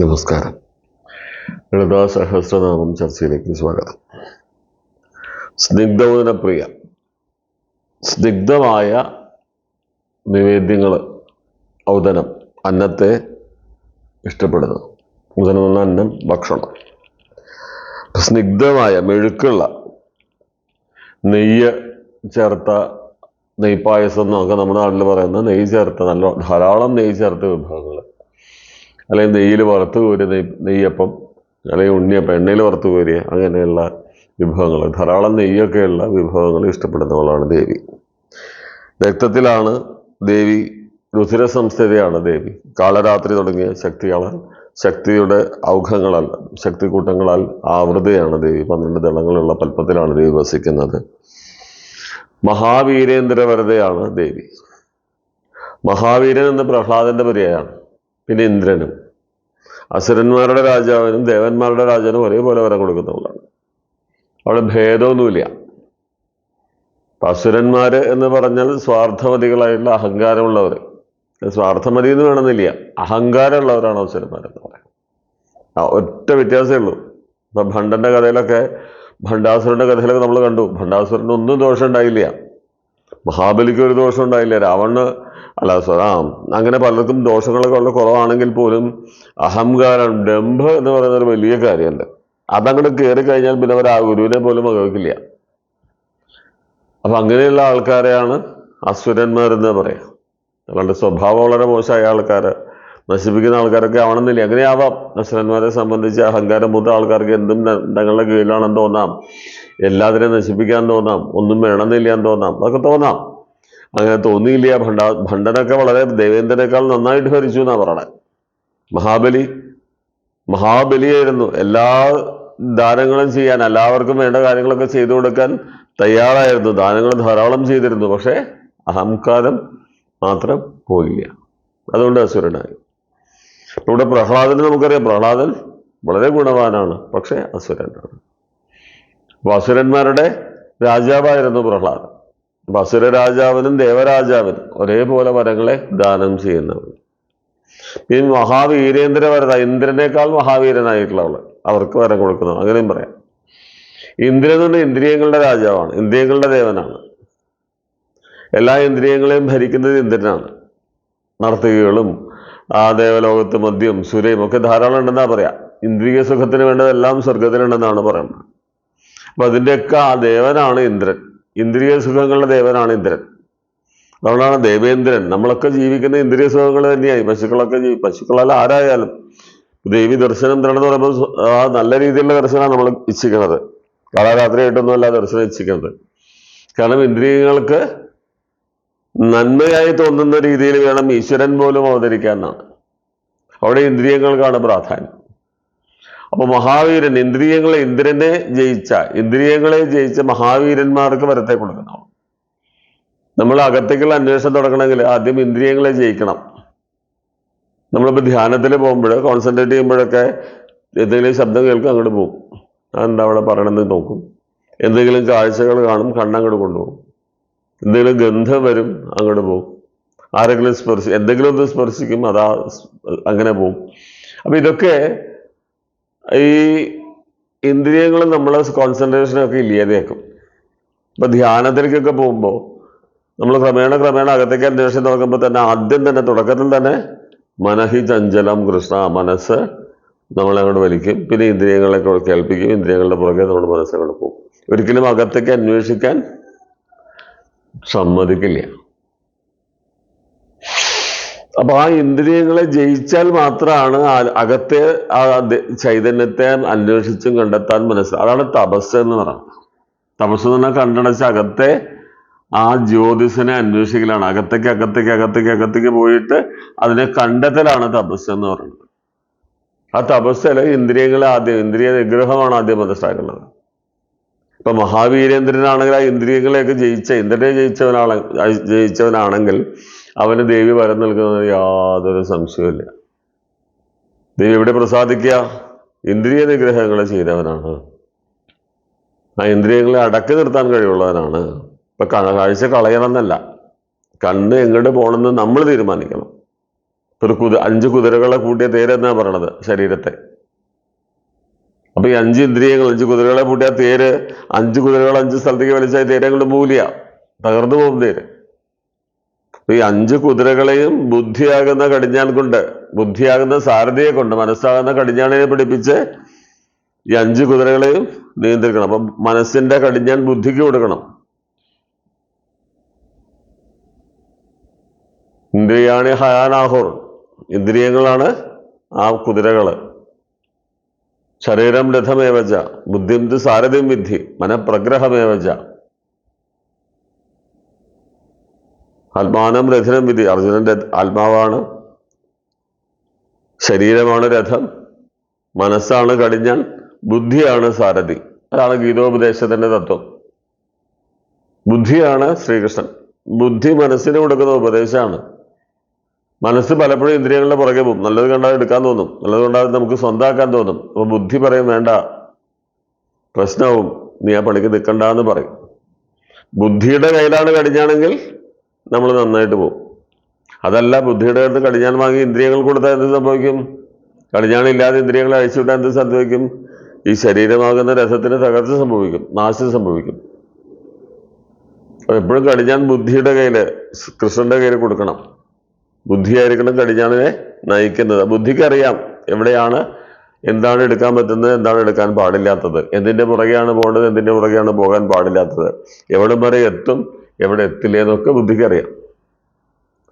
നമസ്കാരം. ലളിതാ സഹസ്രനാമം ചർച്ചയിലേക്ക് സ്വാഗതം. സ്നിഗ്ധോദനപ്രിയ സ്നിഗ്ധമായ നിവേദ്യങ്ങൾ ഔദനം അന്നത്തെ ഇഷ്ടപ്പെടുന്നു. ഉദനം എന്ന അന്നം ഭക്ഷണം. സ്നിഗ്ധമായ മെഴുക്കുള്ള നെയ്യ് ചേർത്ത നെയ്പായസം എന്നൊക്കെ നമ്മുടെ നാട്ടിൽ പറയുന്ന നെയ്യ് ചേർത്ത നല്ല ധാരാളം നെയ്യ് ചേർത്ത വിഭവങ്ങൾ അല്ലെങ്കിൽ നെയ്യിൽ വറുത്ത് കോരിയ നെയ് നെയ്യപ്പം അല്ലെങ്കിൽ ഉണ്ണിയപ്പം എണ്ണയിൽ വറുത്ത് കോരിയ അങ്ങനെയുള്ള വിഭവങ്ങൾ. ധാരാളം നെയ്യൊക്കെയുള്ള വിഭവങ്ങൾ ഇഷ്ടപ്പെടുന്നവളാണ് ദേവി. രക്തത്തിലാണ് ദേവി രുധിര സംസ്ഥിതയാണ് ദേവി. കാളരാത്രി തുടങ്ങിയ ശക്തികളാൽ ശക്തിയുടെ ഔഘങ്ങളാൽ ശക്തികൂട്ടങ്ങളാൽ ആവൃതയാണ് ദേവി. പന്ത്രണ്ട് ദളങ്ങളുള്ള പൽപ്പത്തിലാണ് ദേവി വസിക്കുന്നത്. മഹാവീരേന്ദ്രവരതയാണ് ദേവി. മഹാവീരൻ എന്ന് പ്രഹ്ലാദന്റെ പര്യായാണ്. പിന്നെ ഇന്ദ്രനും. അസുരന്മാരുടെ രാജാവിനും ദേവന്മാരുടെ രാജാവിനും ഒരേപോലെ വരം കൊടുക്കുന്നവളാണ് അവിടെ ഭേദമൊന്നുമില്ല. അസുരന്മാർ എന്ന് പറഞ്ഞാൽ സ്വാർത്ഥമതികളായിട്ടുള്ള അഹങ്കാരമുള്ളവർ സ്വാർത്ഥമതി എന്ന് വേണമെന്നില്ല. അഹങ്കാരമുള്ളവരാണ് അസുരന്മാരെന്ന് പറയുന്നത്. ആ ഒറ്റ വ്യത്യാസമേ ഉള്ളൂ. ഇപ്പം ഭണ്ഡന്റെ കഥയിലൊക്കെ ഭണ്ഡാസുരന്റെ കഥയിലൊക്കെ നമ്മൾ കണ്ടു. ഭണ്ഡാസുരന് ഒന്നും ദോഷം ഉണ്ടായില്ല. മഹാബലിക്ക് ഒരു ദോഷം ഉണ്ടായില്ല. രാവണ് അല്ല ആ അങ്ങനെ പലർക്കും ദോഷങ്ങളൊക്കെ ഉള്ള കുറവാണെങ്കിൽ പോലും അഹങ്കാരം ഡംഭ എന്ന് പറയുന്ന ഒരു വലിയ കാര്യമുണ്ട്. അതങ്ങോട്ട് കയറി കഴിഞ്ഞാൽ പിന്നെ അവർ ആ ഗുരുവിനെ പോലും വകവയ്ക്കില്ല അപ്പൊ അങ്ങനെയുള്ള ആൾക്കാരെയാണ് അസുരന്മാരെന്ന് പറയാം. അവരുടെ സ്വഭാവം വളരെ മോശമായ ആൾക്കാര് നശിപ്പിക്കുന്ന ആൾക്കാരൊക്കെ ആവണമെന്നില്ല. അങ്ങനെയാവാം നശ്വരന്മാരെ സംബന്ധിച്ച് അഹങ്കാരം മൂത്ത ആൾക്കാർക്ക് എന്തും തങ്ങളുടെ കീഴിലാണെന്ന് തോന്നാം. എല്ലാത്തിനെയും നശിപ്പിക്കാൻ തോന്നാം. ഒന്നും വേണമെന്നില്ല എന്ന് തോന്നാം. അതൊക്കെ തോന്നാം. അങ്ങനെ തോന്നിയില്ല. ഭണ്ഡ ഭണ്ഡനൊക്കെ വളരെ ദേവേന്ദ്രനേക്കാൾ നന്നായിട്ട് ഭരിച്ചു എന്നാ പറയണേ. മഹാബലി. മഹാബലിയായിരുന്നു. എല്ലാ ദാനങ്ങളും ചെയ്യാൻ എല്ലാവർക്കും വേണ്ട കാര്യങ്ങളൊക്കെ ചെയ്തു കൊടുക്കാൻ തയ്യാറായിരുന്നു. ദാനങ്ങൾ ധാരാളം ചെയ്തിരുന്നു. പക്ഷേ അഹംകാരം മാത്രം പോയില്ല. അതുകൊണ്ട് അസുരനായി. ഇവിടെ പ്രഹ്ലാദന് നമുക്കറിയാം. പ്രഹ്ലാദൻ വളരെ ഗുണവാനാണ്. പക്ഷേ അസുരനാണ്. അപ്പൊ അസുരന്മാരുടെ രാജാവായിരുന്നു പ്രഹ്ലാദൻ. അപ്പൊ അസുര രാജാവിനും ദേവരാജാവിനും ഒരേപോലെ വരങ്ങളെ ദാനം ചെയ്യുന്നവർ ഈ മഹാവീരേന്ദ്ര വരത ഇന്ദ്രനേക്കാൾ മഹാവീരനായിട്ടുള്ളവൾ. അവർക്ക് വരം കൊടുക്കുന്നു അങ്ങനെയും പറയാം. ഇന്ദ്രൻ എന്ന് ഇന്ദ്രിയങ്ങളുടെ രാജാവാണ്. ഇന്ദ്രിയങ്ങളുടെ ദേവനാണ്. എല്ലാ ഇന്ദ്രിയങ്ങളെയും ഭരിക്കുന്നത് ഇന്ദ്രനാണ്. നർത്തകികളും ആ ദേവലോകത്ത് മദ്യം സുരയും ഒക്കെ ധാരാളം ഉണ്ടെന്നാ പറയാം. ഇന്ദ്രിയ സുഖത്തിന് വേണ്ടതെല്ലാം സ്വർഗത്തിലുണ്ടെന്നാണ് പറയുന്നത്. അപ്പൊ അതിന്റെയൊക്കെ ആ ദേവനാണ് ഇന്ദ്രൻ. ഇന്ദ്രിയ സുഖങ്ങളുടെ ദേവനാണ് ഇന്ദ്രൻ. അതുകൊണ്ടാണ് ദേവേന്ദ്രൻ. നമ്മളൊക്കെ ജീവിക്കുന്ന ഇന്ദ്രിയ സുഖങ്ങൾ തന്നെയായി. പശുക്കളൊക്കെ ജീവി പശുക്കളല്ല ആരായാലും. ദേവി ദർശനം തരണമെന്ന് പറയുമ്പോൾ ആ നല്ല രീതിയിലുള്ള ദർശനമാണ് നമ്മൾ ഇച്ഛിക്കുന്നത്. കാലാരാത്രിയായിട്ടൊന്നുമല്ല ദർശനം ഇച്ഛിക്കുന്നത്. കാരണം ഇന്ദ്രിയങ്ങൾക്ക് നന്മയായി തോന്നുന്ന രീതിയിൽ വേണം ഈശ്വരൻ പോലും അവതരിക്കാൻ അവിടെ ഇന്ദ്രിയങ്ങൾക്കാണ് പ്രാധാന്യം. അപ്പൊ മഹാവീരൻ ഇന്ദ്രിയങ്ങളെ ഇന്ദ്രനെ ജയിച്ച ഇന്ദ്രിയങ്ങളെ ജയിച്ച മഹാവീരന്മാർക്ക് വരത്തെ കൊടുക്കണം. നമ്മൾ അകത്തേക്കുള്ള അന്വേഷണം തുടങ്ങണമെങ്കിൽ ആദ്യം ഇന്ദ്രിയങ്ങളെ ജയിക്കണം. നമ്മളിപ്പോൾ ധ്യാനത്തിൽ പോകുമ്പോൾ കോൺസെൻട്രേറ്റ് ചെയ്യുമ്പോഴൊക്കെ എന്തെങ്കിലും ശബ്ദം കേൾക്കും അങ്ങോട്ട് പോകും. അതെന്താ അവിടെ പറയണമെന്ന് നോക്കും. എന്തെങ്കിലും കാഴ്ചകൾ കാണും കണ്ണങ്ങോട്ട് കൊണ്ടുപോകും. എന്തെങ്കിലും ഗന്ധം വരും അങ്ങോട്ട് പോകും ആരെങ്കിലും സ്പർശി എന്തെങ്കിലും ഒന്ന് സ്പർശിക്കും അതാ അങ്ങനെ പോകും അപ്പം ഇതൊക്കെ ഈ ഇന്ദ്രിയങ്ങൾ നമ്മളെ കോൺസെൻട്രേഷനൊക്കെ ഇല്ലാതെയാക്കും. ഇപ്പം ധ്യാനത്തിലേക്കൊക്കെ പോകുമ്പോൾ നമ്മൾ ക്രമേണ ക്രമേണ അകത്തേക്ക് അന്വേഷണം തുടങ്ങുമ്പോൾ തന്നെ ആദ്യം തന്നെ തുടക്കത്തിൽ തന്നെ മനഹി ചഞ്ചലം കൃഷ്ണ മനസ്സ് നമ്മളെ അങ്ങോട്ട് വലിക്കും. പിന്നെ ഇന്ദ്രിയങ്ങളെ കേൾപ്പിക്കും ഇന്ദ്രിയങ്ങളുടെ പുറകെ നമ്മുടെ മനസ്സങ്ങോട്ട് പോകും. ഒരിക്കലും അകത്തേക്ക് അന്വേഷിക്കാൻ സമ്മതിക്കില്ല. അപ്പൊ ആ ഇന്ദ്രിയങ്ങളെ ജയിച്ചാൽ മാത്രമാണ് അകത്തെ ആ ചൈതന്യത്തെ അന്വേഷിച്ചും കണ്ടെത്താൻ മനസ്സിലാവും അതാണ് തപസ് എന്ന് പറയുന്നത്. തപസ് എന്ന് പറഞ്ഞാൽ കണ്ടടച്ച് അകത്തെ ആ ജ്യോതിസിനെ അന്വേഷിക്കലാണ്. അകത്തേക്ക് അകത്തേക്ക് അകത്തേക്ക് അകത്തേക്ക് പോയിട്ട് അതിനെ കണ്ടെത്തലാണ് തപസ് എന്ന് പറയുന്നത്. ആ തപസ്സിൽ ഇന്ദ്രിയങ്ങളെ ആദ്യം ഇന്ദ്രിയ നിഗ്രഹമാണ് ആദ്യം മനസ്സിലാക്കുന്നത് ഇപ്പൊ മഹാവീരേന്ദ്രനാണെങ്കിൽ ആ ഇന്ദ്രിയങ്ങളെയൊക്കെ ജയിച്ച ഇന്ദ്രനെ ജയിച്ചവനാണ് ജയിച്ചവനാണെങ്കിൽ അവന് ദേവി വരം നൽകുന്നത് യാതൊരു സംശയമില്ല ദേവി എവിടെ പ്രസാദിക്കുക? ഇന്ദ്രിയ നിഗ്രഹങ്ങളെ ചെയ്തവനാണ്. ആ ഇന്ദ്രിയങ്ങളെ അടക്കി നിർത്താൻ കഴിവുള്ളവനാണ്. ഇപ്പൊ കാഴ്ച കളയണമെന്നല്ല. കണ്ണ് എങ്ങോട്ട് പോകണമെന്ന് നമ്മൾ തീരുമാനിക്കണം. ഒരു കുതി അഞ്ച് കുതിരകളെ കൂട്ടിയ തേരെന്നാ പറയണത് ശരീരത്തെ. അപ്പൊ ഈ അഞ്ച് ഇന്ദ്രിയങ്ങൾ അഞ്ച് കുതിരകളെ കൂട്ടിയ തേര് അഞ്ച് കുതിരകൾ അഞ്ച് സ്ഥലത്തേക്ക് വലിച്ചാൽ തേരെ കൊണ്ട് മൂലിയ തകർന്നു പോകും തേര്. ഈ അഞ്ച് കുതിരകളെയും ബുദ്ധിയാകുന്ന കടിഞ്ഞാൻ കൊണ്ട് ബുദ്ധിയാകുന്ന സാരഥിയെ കൊണ്ട് മനസ്സാകുന്ന കടിഞ്ഞാണിനെ പിടിപ്പിച്ച് ഈ അഞ്ച് കുതിരകളെയും നിയന്ത്രിക്കണം. അപ്പൊ മനസ്സിന്റെ കടിഞ്ഞാൻ ബുദ്ധിക്ക് കൊടുക്കണം. ഇന്ദ്രിയാണി ഹയാനാഹോർ. ഇന്ദ്രിയങ്ങളാണ് ആ കുതിരകൾ. ശരീരം രഥമേവച ബുദ്ധിം തു സാരഥിം വിദ്ധി മനഃപ്രഗ്രഹമേവച ആത്മാനം രഥനം വിധി അർജുനന്റെ ആത്മാവാണ്. ശരീരമാണ് രഥം മനസ്സാണ് കടിഞ്ഞാൻ ബുദ്ധിയാണ് സാരഥി. അതാണ് ഗീതോപദേശത്തിന്റെ തത്വം. ബുദ്ധിയാണ് ശ്രീകൃഷ്ണൻ. ബുദ്ധി മനസ്സിന് കൊടുക്കുന്ന ഉപദേശമാണ്. മനസ്സ് പലപ്പോഴും ഇന്ദ്രിയങ്ങളുടെ പുറകെ പോകും. നല്ലത് കണ്ടാൽ എടുക്കാൻ തോന്നും. നല്ലത് കണ്ടാൽ നമുക്ക് സ്വന്തമാക്കാൻ തോന്നും. അപ്പോൾ ബുദ്ധി പറയും വേണ്ട. പ്രശ്നവും. നീ ആ പണിക്ക് നിൽക്കണ്ട എന്ന് പറയും. ബുദ്ധിയുടെ കയ്യിലാണ് കടിഞ്ഞാണെങ്കിൽ നമ്മൾ നന്നായിട്ട് പോകും. അതല്ല ബുദ്ധിയുടെ അടുത്ത് കടിഞ്ഞാൻ വാങ്ങി ഇന്ദ്രിയങ്ങൾ കൊടുത്താൽ എന്ത് സംഭവിക്കും? കടിഞ്ഞാണില്ലാതെ ഇന്ദ്രിയങ്ങളെ അഴിച്ചുവിട്ടാൽ എന്ത് സംഭവിക്കും? ഈ ശരീരമാകുന്ന രസത്തിന് തകർച്ച സംഭവിക്കും. നാശം സംഭവിക്കും. അപ്പൊ എപ്പോഴും കടിഞ്ഞാൻ ബുദ്ധിയുടെ കയ്യിൽ കൃഷ്ണന്റെ കയ്യിൽ കൊടുക്കണം. ബുദ്ധിയായിരിക്കണം കടിഞ്ഞാണിനെ നയിക്കുന്നത്. ബുദ്ധിക്കറിയാം എവിടെയാണ് എന്താണ് എടുക്കാൻ പറ്റുന്നത് എന്താണ് എടുക്കാൻ പാടില്ലാത്തത്. എന്തിന്റെ പുറകെയാണ് പോകേണ്ടത് എന്തിന്റെ പുറകെയാണ് പോകാൻ പാടില്ലാത്തത്. എവിടെ വരെ എത്തും എവിടെ എത്തില്ല എന്നൊക്കെ ബുദ്ധിക്ക് അറിയാം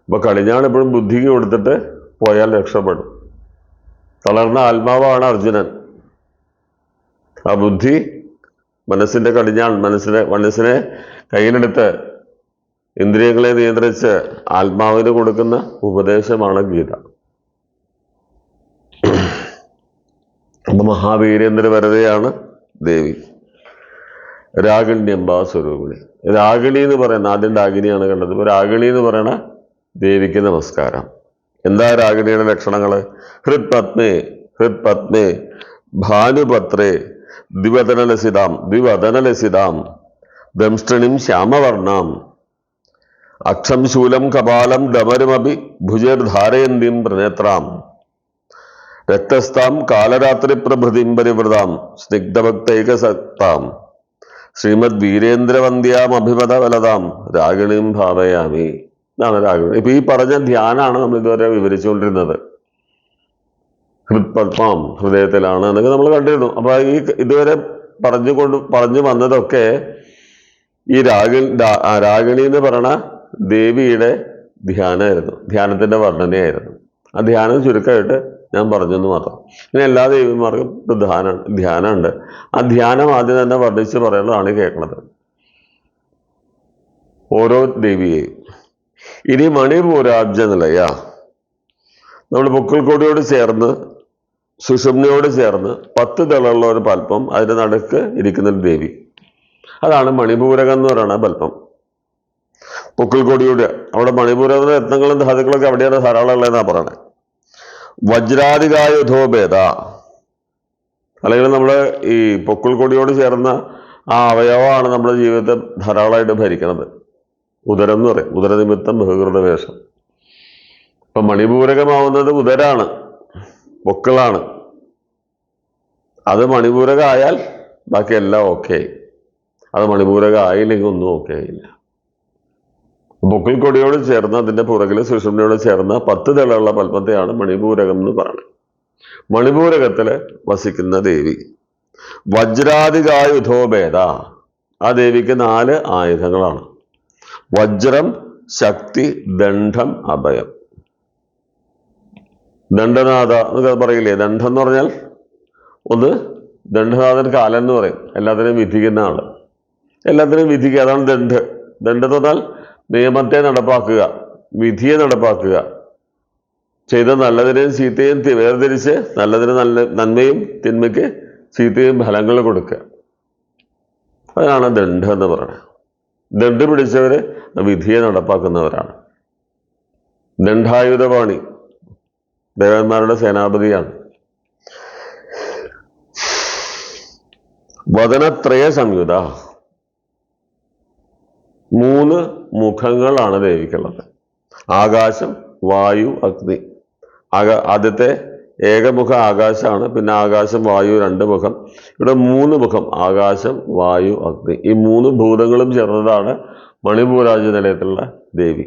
അപ്പൊ കടിഞ്ഞാൺ എപ്പോഴും ബുദ്ധിക്ക് കൊടുത്തിട്ട് പോയാൽ രക്ഷപ്പെടും. തളർന്ന ആത്മാവാണ് അർജുനൻ. ആ ബുദ്ധി മനസ്സിന്റെ കടിഞ്ഞാൺ മനസ്സിനെ മനസ്സിനെ കയ്യിലെടുത്ത് ഇന്ദ്രിയങ്ങളെ നിയന്ത്രിച്ച് ആത്മാവിന് കൊടുക്കുന്ന ഉപദേശമാണ് ഗീത. അപ്പൊ മഹാവീരേന്ദ്ര വരതയാണ് ദേവി. രാഗിണ്യംബ സ്വരൂപിണി. രാഗിണി എന്ന് പറയുന്ന ആദ്യം രാഗിണിയാണ് കണ്ടത്. ഇപ്പൊ രാഗിണി എന്ന് പറയണ ദേവിക്ക് നമസ്കാരം. എന്താ രാഗിണിയുടെ ലക്ഷണങ്ങൾ ഹൃത്പത്മേ ഹൃത്പത്മേ ഭാനുപത്രേ ദ്വിവദനലസിതാം ദ്വിവദനലസിതാം ദംഷ്ടണിം ശ്യാമവർണാം അക്ഷം ശൂലം കപാലം ഡമരുമപി ഭുജർധാരയന്തിം പ്രണേത്രാം. രക്തസ്ഥാം കാലരാത്രി പ്രഭൃതിം പരിവൃതാം. സ്നിഗ്ധഭക്തൈകസക്താം. ശ്രീമദ് വീരേന്ദ്രവന്ദ്യാം അഭിമത വലതാം രാഗിണിയും ഭാവയാമി. എന്നാണ് രാഗിണി. ഇപ്പൊ ഈ പറഞ്ഞ ധ്യാനാണ് നമ്മൾ ഇതുവരെ വിവരിച്ചുകൊണ്ടിരുന്നത്. ഹൃത്പത്മാം ഹൃദയത്തിലാണ് എന്നൊക്കെ നമ്മൾ കണ്ടിരുന്നു. അപ്പൊ ഈ ഇതുവരെ പറഞ്ഞുകൊണ്ട് പറഞ്ഞു വന്നതൊക്കെ ഈ രാഗി രാ- ആ രാഗിണി എന്ന് പറയണ ദേവിയുടെ ധ്യാനമായിരുന്നു. ധ്യാനത്തിന്റെ വർണനയായിരുന്നു. ആ ധ്യാനം ചുരുക്കമായിട്ട് ഞാൻ പറഞ്ഞെന്ന് മാത്രം. പിന്നെ എല്ലാ ദേവിമാർക്കും ധ്യാനം ധ്യാനമുണ്ട്. ആ ധ്യാനം ആദ്യം തന്നെ വർണിച്ച് പറയുന്നതാണ് കേൾക്കുന്നത്. ഓരോ ദേവിയെയും. ഇനി മണിപൂരാബ്ജ നിലയ നമ്മൾ പൊക്കിൾക്കൊടിയോട് ചേർന്ന് സുഷുമ്നയോട് ചേർന്ന് പത്ത് ദളമുള്ള ഒരു പൽപ്പം അതിന്റെ നടുക്ക് ഇരിക്കുന്ന ഒരു ദേവി. അതാണ് മണിപൂരകം എന്ന് പറയുന്ന പൽപ്പം. പൊക്കിൾക്കൊടിയുടെ അവിടെ മണിപൂരകത്തിന്റെ രത്നങ്ങളും ധാതുക്കളൊക്കെ അവിടെയാണ് ധാരാളം ഉള്ളതെന്നാ പറയണേ. വജ്രാധികായുധോഭേദ അല്ലെങ്കിൽ നമ്മൾ ഈ പൊക്കിൾക്കൊടിയോട് ചേർന്ന ആ അവയവമാണ് നമ്മുടെ ജീവിതത്തെ ധാരാളമായിട്ട് ഭരിക്കുന്നത് ഉദരം എന്ന് പറയും. ഉദരനിമിത്തം ബഹുകൃത വേഷം. ഇപ്പം മണിപൂരകമാവുന്നത് ഉദരാണ്. പൊക്കിളാണ്. അത് മണിപൂരകമായാൽ ബാക്കി എല്ലാം ഓക്കെ അത് മണിപൂരകം ആയില്ലെങ്കിൽ ഒന്നും ഓക്കെ ആയില്ല. പൊക്കിൾ കൊടിയോട് ചേർന്ന് അതിന്റെ പുറകിൽ സുഷുമ്നയോട് ചേർന്ന പത്ത് തലയുള്ള പത്മത്തെയാണ് മണിപൂരകം എന്ന് പറയുന്നത്. മണിപൂരകത്തിൽ വസിക്കുന്ന ദേവി. വജ്രാധികായുധോഭേദ ആ ദേവിക്ക് നാല് ആയുധങ്ങളാണ്. വജ്രം ശക്തി ദണ്ഡം അഭയം. ദണ്ഡനാഥ എന്നൊക്കെ പറയില്ലേ? ദണ്ഡം എന്ന് പറഞ്ഞാൽ ഒന്ന് ദണ്ഡനാഥൻ കാലം എന്ന് പറയും. എല്ലാത്തിനെയും വിധിക്കുന്ന ആൾ. എല്ലാത്തിനെയും വിധിക്കുക. അതാണ് ദണ്ഡ്. ദണ്ഡെന്ന് പറഞ്ഞാൽ നിയമത്തെ നടപ്പാക്കുക വിധിയെ നടപ്പാക്കുക. ചെയ്ത നല്ലതിനെയും ചീത്തയും വേർതിരിച്ച് നല്ലതിന് നല്ല നന്മയും തിന്മയ്ക്ക് ചീത്തയും ഫലങ്ങൾ കൊടുക്കുക. അതാണ് ദണ്ഡ് എന്ന് പറയുന്നത്. ദണ്ഡ് പിടിച്ചവർ വിധിയെ നടപ്പാക്കുന്നവരാണ്. ദണ്ഡായുധപാണി ദേവന്മാരുടെ സേനാപതിയാണ്. വദനത്രയ സംയുത മൂന്ന് മുഖങ്ങളാണ് ദേവിക്കുള്ളത് ആകാശം വായു അഗ്നി. ആക ആദ്യത്തെ ഏകമുഖ ആകാശമാണ് പിന്നെ ആകാശം വായു രണ്ട് മുഖം. ഇവിടെ മൂന്ന് മുഖം ആകാശം വായു അഗ്നി. ഈ മൂന്ന് ഭൂതങ്ങളും ചേർന്നതാണ് മണിപൂരാജ നിലയത്തിലുള്ള ദേവി.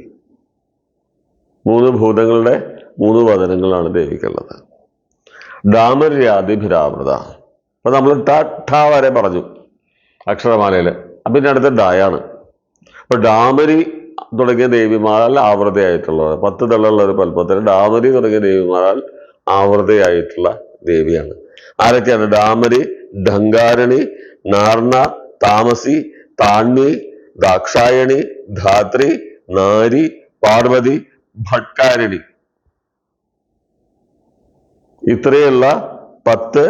മൂന്ന് ഭൂതങ്ങളുടെ മൂന്ന് വചനങ്ങളാണ് ദേവിക്കുള്ളത്. ഡാമര്യാദിഭിരാമൃത അപ്പൊ നമ്മൾ ട ഠ വരെ പറഞ്ഞു അക്ഷരമാലയിൽ അപ്പൊ പിന്നെ അടുത്ത ഡായാണ് അപ്പൊ ഡാമരി തുടങ്ങിയ ദേവിമാരാൽ ആവൃതയായിട്ടുള്ളത് പത്ത് തള്ളുള്ള ഒരു പൽപ്പത്തിന് ഡാമരി തുടങ്ങിയ ദേവിമാരാൽ ആവൃതയായിട്ടുള്ള ദേവിയാണ്. ആരൊക്കെയാണ്? ഡാമരി ഡങ്കാരണി നാർണ താമസി താണ്ണി ദാക്ഷായണി ധാത്രി നാരി പാർവതി ഭട്ടാരണി ഇത്രയുള്ള പത്ത്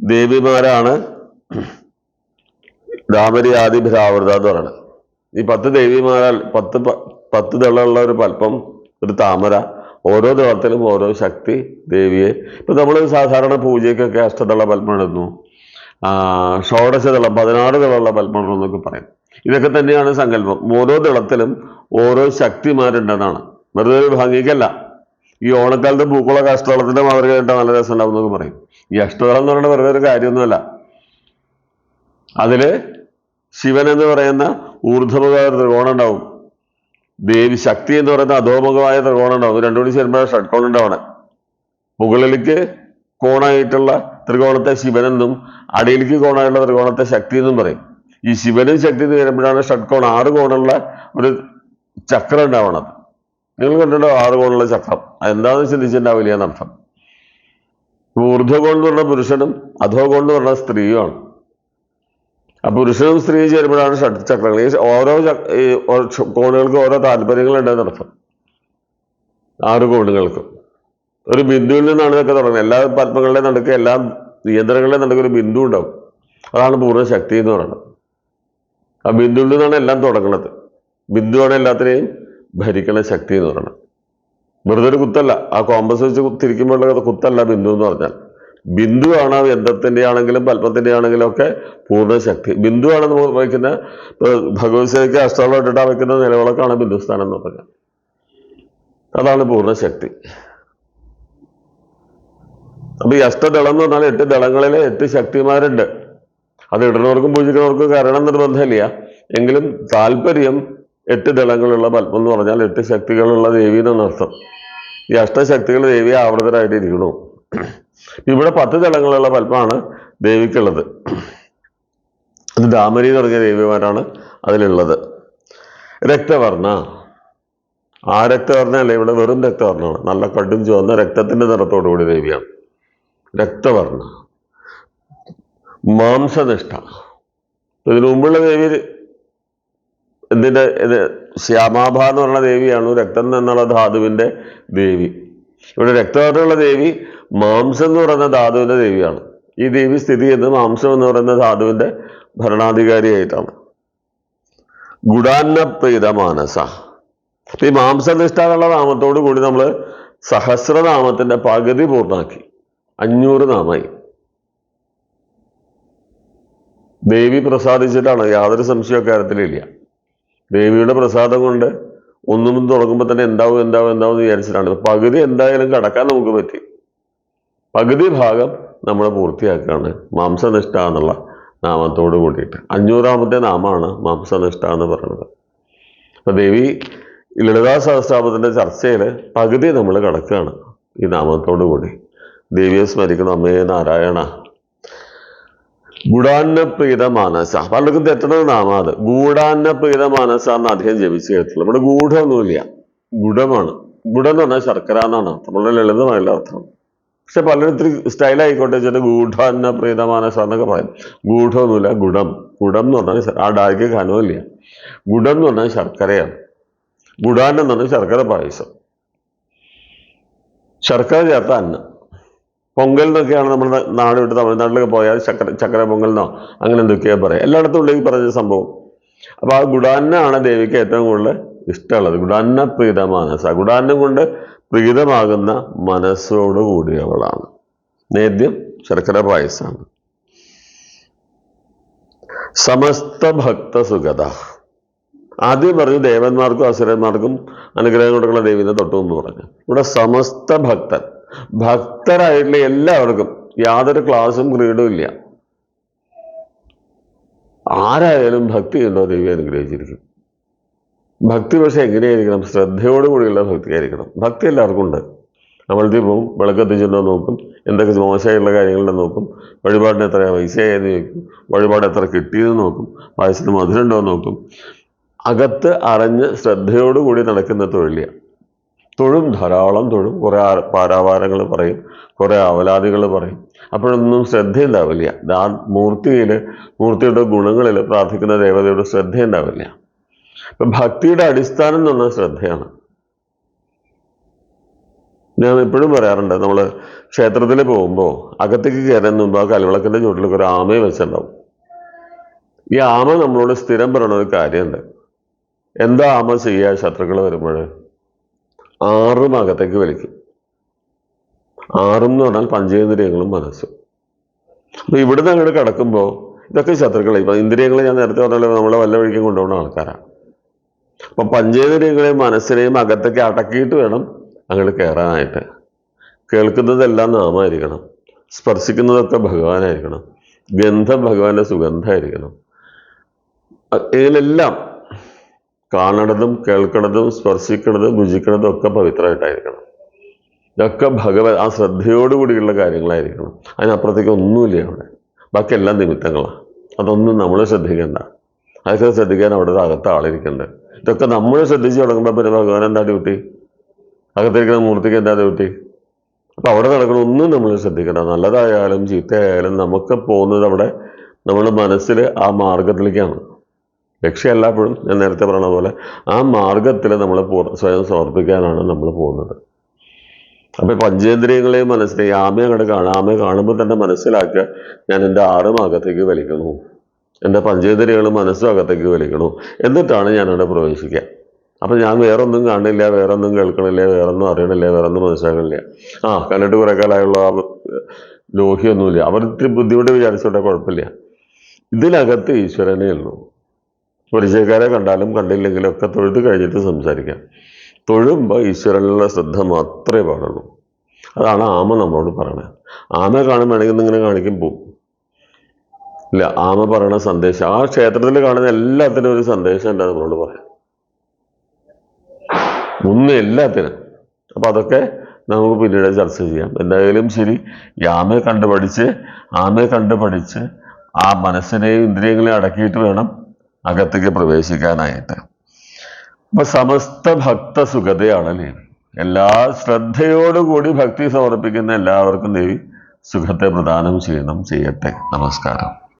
ദേവിമാരാണ് ഡാമരി ആദിഭ്രാവൃത എന്ന് പറയുന്നത്. ഈ പത്ത് ദേവിമാരാൽ പത്ത് പത്ത് ദളമുള്ള ഒരു പൽപ്പം ഒരു താമര ഓരോ ദളത്തിലും ഓരോ ശക്തി ദേവിയെ. ഇപ്പൊ നമ്മൾ സാധാരണ പൂജയ്ക്കൊക്കെ അഷ്ടദള പൽപ്പം ഇടുന്നു. ഷോഡശദളം പതിനാറ് ദളമുള്ള പൽപ്പം എന്നൊക്കെ പറയും. ഇതൊക്കെ തന്നെയാണ് സങ്കല്പം. ഓരോ ദളത്തിലും ഓരോ ശക്തിമാരുണ്ടെന്നാണ്. വെറുതെ ഒരു ഭംഗിക്കല്ല. ഈ ഓണക്കാലത്ത് പൂക്കളൊക്കെ അഷ്ടദളത്തിന്റെ മാതൃക കേട്ടാൽ നല്ല രസം ഉണ്ടാവും എന്നൊക്കെ പറയും. ഈ അഷ്ടദളം എന്ന് പറയുന്നത് വെറുതെ ഒരു കാര്യമൊന്നുമല്ല. അതിൽ ശിവൻ എന്ന് പറയുന്ന ഊർധ്വമുഖമായ ത്രികോണം ഉണ്ടാവും ദേവി ശക്തി എന്ന് പറയുന്ന അധോമുഖമായ ത്രികോണം ഉണ്ടാവും രണ്ടു കൂടി ചേരുമ്പോഴാണ് ഷഡ്കോണം ഉണ്ടാവണം മുകളിലേക്ക് കോണായിട്ടുള്ള ത്രികോണത്തെ ശിവനെന്നും അടിയിലേക്ക് കോണായിട്ടുള്ള ത്രികോണത്തെ ശക്തി എന്നും പറയും. ഈ ശിവനും ശക്തി എന്ന് വരുമ്പോഴാണ് ഷഡ്കോൺ ആറ് കോണുള്ള ഒരു ചക്രം ഉണ്ടാവണത്. നിങ്ങൾ കണ്ടിട്ടുണ്ടോ ആറ് കോണുള്ള ചക്രം? എന്താണെന്ന് ചിന്തിച്ചിട്ടുണ്ടാവില്ല എന്നർത്ഥം. ഊർധ്വകോൺ എന്ന് പറഞ്ഞ പുരുഷനും അധോകോൺ എന്ന് പറഞ്ഞ സ്ത്രീയുമാണ് ആ പുരുഷനും സ്ത്രീ ചേരുമ്പോഴാണ് ഷഡ് ചക്രങ്ങൾ. ഈ ഓരോ ഈ കോണുകൾക്ക് ഓരോ താല്പര്യങ്ങളുണ്ടെന്ന് അർത്ഥം. ആറ് കോണുകൾക്കും. ഒരു ബിന്ദുവിൽ നിന്നാണ് ഇതൊക്കെ തുടങ്ങുന്നത്. എല്ലാ പത്മങ്ങളുടെ നടുക്ക് എല്ലാ നിയന്ത്രണങ്ങളുടെ നടുക്ക് ഒരു ബിന്ദു ഉണ്ടാവും. അതാണ് പൂർണ ശക്തി എന്ന് പറയുന്നത്. ആ ബിന്ദുവിൽ നിന്നാണ് എല്ലാം തുടങ്ങുന്നത്. ബിന്ദുവാണ് എല്ലാത്തിനെയും ഭരിക്കണ ശക്തി എന്ന് പറയുന്നത്. വെറുതെ ഒരു കുത്തല്ല. ആ കോമ്പസ് വെച്ച് തിരിക്കുമ്പോഴുള്ള കുത്തല്ല ബിന്ദു എന്ന് പറഞ്ഞാൽ. ബിന്ദുവാണ് ആണ് യന്ത്രത്തിന്റെ ആണെങ്കിലും പൽപ്പത്തിന്റെ ആണെങ്കിലും ഒക്കെ പൂർണ ശക്തി. ബിന്ദുവാണ് നമ്മൾ വയ്ക്കുന്ന ഇപ്പൊ ഭഗവത് സേവയ്ക്ക് അഷ്ടോളം ഇട്ടിട്ട് വയ്ക്കുന്ന നിലവിളക്കാണ് ബിന്ദുസ്ഥാനം എന്ന് പറഞ്ഞാൽ. അതാണ് പൂർണ ശക്തി. അപ്പൊ ഈ അഷ്ടദളം എന്ന് പറഞ്ഞാൽ എട്ട് ദളങ്ങളിലെ എട്ട് ശക്തിമാരുണ്ട്. അത് ഇടുന്നവർക്കും പൂജിക്കുന്നവർക്കും കാരണം നിർബന്ധമില്ല. എങ്കിലും താല്പര്യം എട്ട് ദളങ്ങളുള്ള പൽപ്പം എന്ന് പറഞ്ഞാൽ എട്ട് ശക്തികളുള്ള ദേവി എന്നാണ് അർത്ഥം. ഈ അഷ്ടശക്തികൾ ദേവി ആവൃതരായിട്ട് ഇരിക്കണു ഇവിടെ പത്ത് തലങ്ങളുള്ള പത്മമാണ് ദേവിക്കുള്ളത്. അത് ദാമരി തുടങ്ങിയ ദേവിമാരാണ് അതിലുള്ളത്. രക്തവർണ. ആ രക്തവർണയല്ല? ഇവിടെ വെറും രക്തവർണമാണ്. നല്ല കടും ചുവന്ന രക്തത്തിന്റെ നിറത്തോടു കൂടി ദേവിയാണ്. രക്തവർണ. മാംസനിഷ്ഠ. ഇതിനു മുമ്പുള്ള ദേവി എന്തിന്റെ? ഇത് ശ്യാമാഭ എന്ന് പറഞ്ഞ ദേവിയാണ്. രക്തം എന്നുള്ള ധാതുവിന്റെ ദേവി. ഇവിടെ രക്തവർണമുള്ള ദേവി മാംസം എന്ന് പറയുന്ന ധാതുവിന്റെ ദേവിയാണ്. ഈ ദേവി സ്ഥിതി ചെയ്യുന്നത് മാംസം എന്ന് പറയുന്ന ധാതുവിന്റെ ഭരണാധികാരിയായിട്ടാണ്. ഗുഡാന്നപ്രീത മാനസ ഈ മാംസനിഷ്ഠ എന്നുള്ള നാമത്തോടു കൂടി നമ്മൾ സഹസ്രനാമത്തിന്റെ പകുതി പൂർണാക്കി. അഞ്ഞൂറ് നാമായി ദേവി പ്രസാദിച്ചിട്ടാണ് യാതൊരു സംശയ കാര്യത്തിലില്ല ദേവിയുടെ പ്രസാദം കൊണ്ട് ഒന്നും തുടങ്ങുമ്പോൾ തന്നെ എന്താവും എന്താവും എന്താവും എന്ന് വിചാരിച്ചിട്ടാണ്. പകുതി എന്തായാലും കടക്കാൻ നമുക്ക് പറ്റി. പകുതി ഭാഗം നമ്മൾ പൂർത്തിയാക്കുകയാണ്. മാംസനിഷ്ഠ എന്നുള്ള നാമത്തോട് കൂടിയിട്ട്. അഞ്ഞൂറാമത്തെ നാമമാണ് മാംസനിഷ്ഠ എന്ന് പറയുന്നത്. അപ്പൊ ദേവി ലളിതാ സഹസ്രാമത്തിന്റെ ചർച്ചയിൽ പകുതി നമ്മൾ കിടക്കുകയാണ് ഈ നാമത്തോടു കൂടി. ദേവിയെ സ്മരിക്കണം അമ്മേ നാരായണ ഗൂഢാന്നപ്രീത മാനസ പലർക്കും തെറ്റുന്ന നാമ അത്. ഗൂഢാന്നപ്രീത മാനസ എന്ന് അധികം ജപിച്ച് കേട്ടിട്ടുള്ളൂ ഇവിടെ ഗൂഢമൊന്നുമില്ല. ഗുഡമാണ് ഗുഡം എന്ന് പറഞ്ഞാൽ ശർക്കര എന്നാണ് വളരെ ലളിതമായുള്ള അർത്ഥം. പക്ഷെ പലരും സ്റ്റൈലായിക്കോട്ടെ സ്റ്റൈൽ ആയിക്കോട്ടെ വെച്ചിട്ട് ഗൂഢാന്നപ്രീത മാനസ എന്നൊക്കെ പറയും. ഗൂഢമൊന്നുമില്ല ഗുഡം. ഗുഡം എന്ന് പറഞ്ഞാൽ ആ ഡായ്ക്ക് ഘനമില്ല ഗുഡം എന്ന് പറഞ്ഞാൽ ശർക്കരയാണ്. ഗുഡാൻ എന്ന് പറഞ്ഞാൽ ശർക്കര പായസം. ശർക്കര ചേർത്ത അന്നം. പൊങ്കൽ എന്നൊക്കെയാണ് നമ്മുടെ നാട് വിട്ട് തമിഴ്നാട്ടിലൊക്കെ പോയാൽ ചക്കര ചക്കര പൊങ്കൽ എന്നോ അങ്ങനെ എന്തൊക്കെയാ പറയാം. എല്ലായിടത്തും ഉണ്ടെങ്കിൽ പറഞ്ഞ സംഭവം. അപ്പൊ ആ ഗുഡാന്നാണ് ദേവിക്ക് ഏറ്റവും കൂടുതൽ ഇഷ്ടമുള്ളത്. ഗുഡാന്ന പ്രീതമാനസ ഗുഡാന്നം കൊണ്ട് പ്രീതമാകുന്ന മനസ്സോട് കൂടിയവളാണ്. നേദ്യം ശർക്കര പായസാണ്. സമസ്ത ഭക്തസുഗത ആദ്യം പറഞ്ഞു ദേവന്മാർക്കും അസുരന്മാർക്കും അനുഗ്രഹം കൊടുക്കുന്ന ദേവിനെ തൊട്ടു എന്ന് പറഞ്ഞു. ഇവിടെ സമസ്ത ഭക്തൻ ഭക്തരായിട്ടുള്ള എല്ലാവർക്കും യാതൊരു ക്ലാസ്സും ക്രീഡും ഇല്ല. ആരായാലും ഭക്തി ഉണ്ടോ ദേവി അനുഗ്രഹിച്ചിരിക്കും. ഭക്തി പക്ഷേ എങ്ങനെയായിരിക്കണം? ശ്രദ്ധയോടുകൂടിയുള്ള ഭക്തിയായിരിക്കണം. ഭക്തി എല്ലാവർക്കും ഉണ്ട്. അമ്പലത്തിൽ പോവും വിളക്കത്തിച്ചുണ്ടോ നോക്കും. എന്തൊക്കെ മോശമായിട്ടുള്ള കാര്യങ്ങളുണ്ടോ നോക്കും. വഴിപാടിന് എത്ര പൈസയായെന്ന് ചോദിക്കും. വഴിപാട് എത്ര കിട്ടിയെന്ന് നോക്കും. പായസത്തിന് മധുരമുണ്ടോ നോക്കും. അകത്ത് അറിഞ്ഞ് ശ്രദ്ധയോടുകൂടി നടക്കുന്ന തൊഴിലാണ് തൊഴും ധാരാളം തൊഴും. കുറേ പാരാവാരങ്ങൾ പറയും. കുറേ അവലാദികൾ പറയും. അപ്പോഴൊന്നും ശ്രദ്ധയുണ്ടാവില്ല. ആ മൂർത്തിയിൽ മൂർത്തിയുടെ ഗുണങ്ങളിൽ പ്രാർത്ഥിക്കുന്ന ദേവതയുടെ ശ്രദ്ധയുണ്ടാവില്ല. ഇപ്പം ഭക്തിയുടെ അടിസ്ഥാനം എന്ന് പറഞ്ഞാൽ ശ്രദ്ധയാണ്. ഞാൻ എപ്പോഴും പറയാറുണ്ട് നമ്മൾ ക്ഷേത്രത്തിൽ പോകുമ്പോൾ അകത്തേക്ക് കയറാൻ മുമ്പ് ആ കൽവിളക്കിന്റെ ചുവട്ടിലൊക്കെ ഒരു ആമയെ വെച്ചിട്ടുണ്ടാവും. ഈ ആമ നമ്മളോട് സ്ഥിരം പറയണ ഒരു കാര്യമുണ്ട്. എന്താ ആമ ചെയ്യുക ശത്രുക്കൾ വരുമ്പോൾ ആറും അകത്തേക്ക് വലിക്കും. ആറും എന്ന് പറഞ്ഞാൽ പഞ്ചേന്ദ്രിയങ്ങളും മനസ്സും. അപ്പൊ ഇവിടുന്ന് അങ്ങോട്ട് കിടക്കുമ്പോൾ ഇതൊക്കെ ശത്രുക്കളെ. ഇപ്പൊ ഇന്ദ്രിയങ്ങളെ ഞാൻ നേരത്തെ പറഞ്ഞല്ലോ നമ്മളെ വല്ല വഴിക്കും കൊണ്ടുപോകുന്ന ആൾക്കാരാണ് അപ്പൊ പഞ്ചേന്ദ്രിയങ്ങളെയും മനസ്സിനെയും അകത്തേക്ക് അടക്കിയിട്ട് വേണം അങ്ങോട്ട് കയറാനായിട്ട് കേൾക്കുന്നതെല്ലാം നാമായിരിക്കണം. സ്പർശിക്കുന്നതൊക്കെ ഭഗവാനായിരിക്കണം. ഗന്ധം ഭഗവാന്റെ സുഗന്ധമായിരിക്കണം. ഇതിലെല്ലാം കാണണതും കേൾക്കണതും സ്പർശിക്കണതും രുചിക്കണതും ഒക്കെ പവിത്രമായിട്ടായിരിക്കണം. ഇതൊക്കെ ഭഗവത് ആ ശ്രദ്ധയോടുകൂടിയുള്ള കാര്യങ്ങളായിരിക്കണം. അതിനപ്പുറത്തേക്ക് ഒന്നുമില്ല അവിടെ. ബാക്കി എല്ലാം നിമിത്തങ്ങളാണ് അതൊന്നും നമ്മൾ ശ്രദ്ധിക്കേണ്ട. അതൊക്കെ ശ്രദ്ധിക്കാൻ അവിടെ ഒരു അകത്ത് ആളിരിക്കണ്ട് ഇതൊക്കെ നമ്മൾ ശ്രദ്ധിച്ച് തുടങ്ങുമ്പോൾ പിന്നെ ഭഗവാൻ എന്താ ഡ്യൂട്ടി അകത്തിരിക്കുന്ന മൂർത്തിക്ക് എന്താ ഡ്യൂട്ടി അപ്പം അവിടെ നടക്കണ ഒന്നും നമ്മൾ ശ്രദ്ധിക്കണം നല്ലതായാലും ചീത്തയായാലും നമുക്ക് പോകുന്നത് അവിടെ നമ്മുടെ മനസ്സിൽ ആ മാർഗത്തിലേക്കാണ്. ലക്ഷ്യം എല്ലാപ്പോഴും ഞാൻ നേരത്തെ പറഞ്ഞ പോലെ ആ മാർഗത്തിൽ നമ്മൾ സ്വയം സമർപ്പിക്കാനാണ് നമ്മൾ പോകുന്നത്. അപ്പോൾ പഞ്ചേന്ദ്രിയങ്ങളെയും മനസ്സിനെയും ആമയെ അങ്ങോട്ട് കാണുക. ആമയെ കാണുമ്പോൾ തന്നെ മനസ്സിലാക്കുക ഞാൻ എന്റെ ആറ് മാർഗത്തേക്ക് വലിക്കണു എന്റെ പഞ്ചേന്ദ്രിയകൾ മനസ്സും അകത്തേക്ക് വലിക്കണു. എന്നിട്ടാണ് ഞാൻ അവിടെ പ്രവേശിക്കുക. അപ്പം ഞാൻ വേറൊന്നും കാണില്ല വേറൊന്നും കേൾക്കണില്ല വേറൊന്നും അറിയണില്ല വേറൊന്നും മനസ്സിലാക്കണില്ല. ആ കണ്ടിട്ട് കുറെ കാലമായുള്ള ആ ലോഹ്യമൊന്നുമില്ല അവർ ഇത്തിരി ബുദ്ധിമുട്ട് വിചാരിച്ചോട്ടെ കുഴപ്പമില്ല. ഇതിനകത്ത് ഈശ്വരനെ ഉള്ളൂ. പരിചയക്കാരെ കണ്ടാലും കണ്ടില്ലെങ്കിലും ഒക്കെ തൊഴുത് കഴിഞ്ഞിട്ട് സംസാരിക്കാം. തൊഴുമ്പോൾ ഈശ്വരനിലുള്ള ശ്രദ്ധ മാത്രമേ പാടുള്ളൂ. അതാണ് ആമ നമ്മളോട് പറയണത്. ആമ കാണുമ്പോഴെങ്കിൽ ഇങ്ങനെ കാണിക്കും പോവും. ഇല്ല ആമ പറയണ സന്ദേശം. ആ ക്ഷേത്രത്തിൽ കാണുന്ന എല്ലാത്തിനും ഒരു സന്ദേശം ഉണ്ട് നമ്മളോട് പറയാം. ഒന്ന് എല്ലാത്തിനും. അപ്പൊ അതൊക്കെ നമുക്ക് പിന്നീട് ചർച്ച ചെയ്യാം. എന്തായാലും ശരി ഈ ആമയെ കണ്ടു പഠിച്ച് ആമയെ കണ്ടു പഠിച്ച് ആ മനസ്സിനെയും ഇന്ദ്രിയങ്ങളെയും അടക്കിയിട്ട് വേണം അകത്തേക്ക് പ്രവേശിക്കാനായിട്ട്. അപ്പൊ സമസ്ത ഭക്ത സുഖതയാണ് എല്ലാ ശ്രദ്ധയോടുകൂടി ഭക്തി സമർപ്പിക്കുന്ന എല്ലാവർക്കും ദേവി സുഖത്തെ പ്രദാനം ചെയ്യണം. ചെയ്യട്ടെ. നമസ്കാരം.